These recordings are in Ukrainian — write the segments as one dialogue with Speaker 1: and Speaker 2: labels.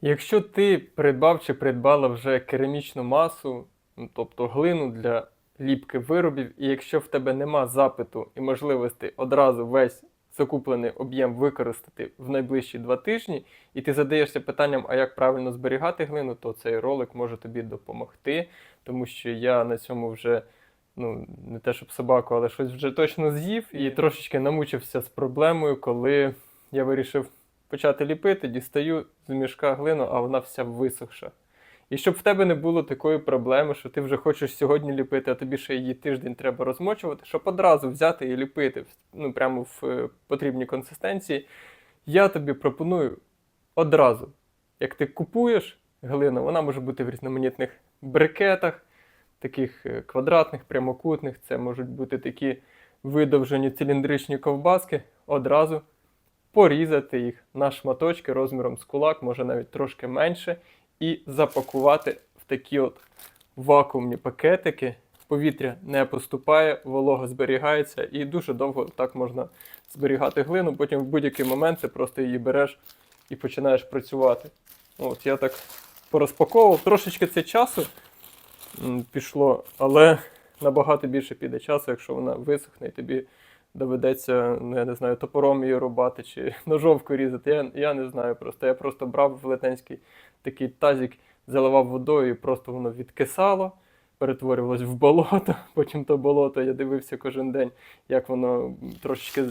Speaker 1: Якщо ти придбав чи придбала вже керамічну масу, ну, тобто глину для ліпки виробів, і якщо в тебе нема запиту і можливості одразу весь закуплений об'єм використати в найближчі два тижні, і ти задаєшся питанням, а як правильно зберігати глину, то цей ролик може тобі допомогти, тому що я на цьому вже. Ну, не те, щоб собаку, але щось вже точно з'їв і трошечки намучився з проблемою, коли я вирішив почати ліпити, дістаю з мішка глину, а вона вся висохша. І щоб в тебе не було такої проблеми, що ти вже хочеш сьогодні ліпити, а тобі ще її тиждень треба розмочувати, щоб одразу взяти і ліпити ну, прямо в е, потрібній консистенції, я тобі пропоную одразу. Як ти купуєш глину, вона може бути в різноманітних брикетах, таких е, квадратних, прямокутних, це можуть бути такі видовжені циліндричні ковбаски, одразу порізати їх на шматочки розміром з кулак, може навіть трошки менше, і запакувати в такі от вакуумні пакетики. Повітря не поступає, волога зберігається, і дуже довго так можна зберігати глину. Потім в будь-який момент ти просто її береш і починаєш працювати. От я так порозпаковував. Трошечки це часу пішло, але набагато більше піде часу, якщо вона висохне, і тобі доведеться, ну я не знаю, топором її рубати чи ножовку різати. Я, я не знаю просто. Я просто брав велетенський такий тазик, заливав водою, і просто воно відкисало, перетворювалось в болото. Потім то болото я дивився кожен день, як воно трошечки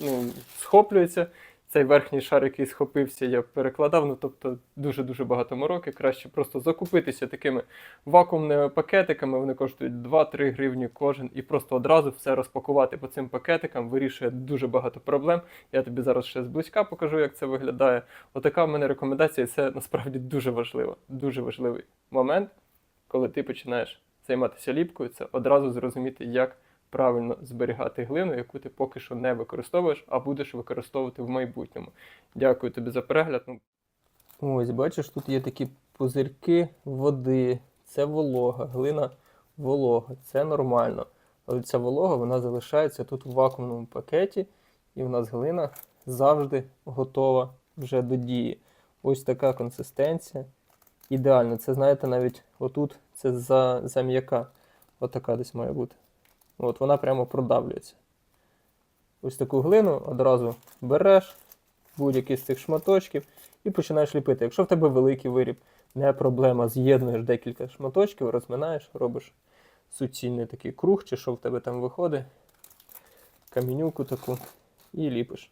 Speaker 1: ну, схоплюється. Цей верхній шар, який схопився, я перекладав. Ну тобто дуже-дуже багато мороки. Краще просто закупитися такими вакуумними пакетиками. Вони коштують 2-3 гривні кожен, і просто одразу все розпакувати по цим пакетикам вирішує дуже багато проблем. Я тобі зараз ще зблизька покажу, як це виглядає. Отака в мене рекомендація, і це насправді дуже важливо, дуже важливий момент, коли ти починаєш займатися ліпкою, це одразу зрозуміти, як правильно зберігати глину, яку ти поки що не використовуєш, а будеш використовувати в майбутньому. Дякую тобі за перегляд. Ось, бачиш, тут є такі пузирки води, це волога, глина волога, це нормально. Але ця волога вона залишається тут у вакуумному пакеті, і в нас глина завжди готова вже до дії. Ось така консистенція. Ідеально. Це, знаєте, навіть отут це за, за м'яка. Отака десь має бути. От вона прямо продавлюється. Ось таку глину одразу береш, будь-який з цих шматочків, і починаєш ліпити. Якщо в тебе великий виріб, не проблема, з'єднуєш декілька шматочків, розминаєш, робиш суцільний такий круг, чи що в тебе там виходить, камінюку таку, і ліпиш.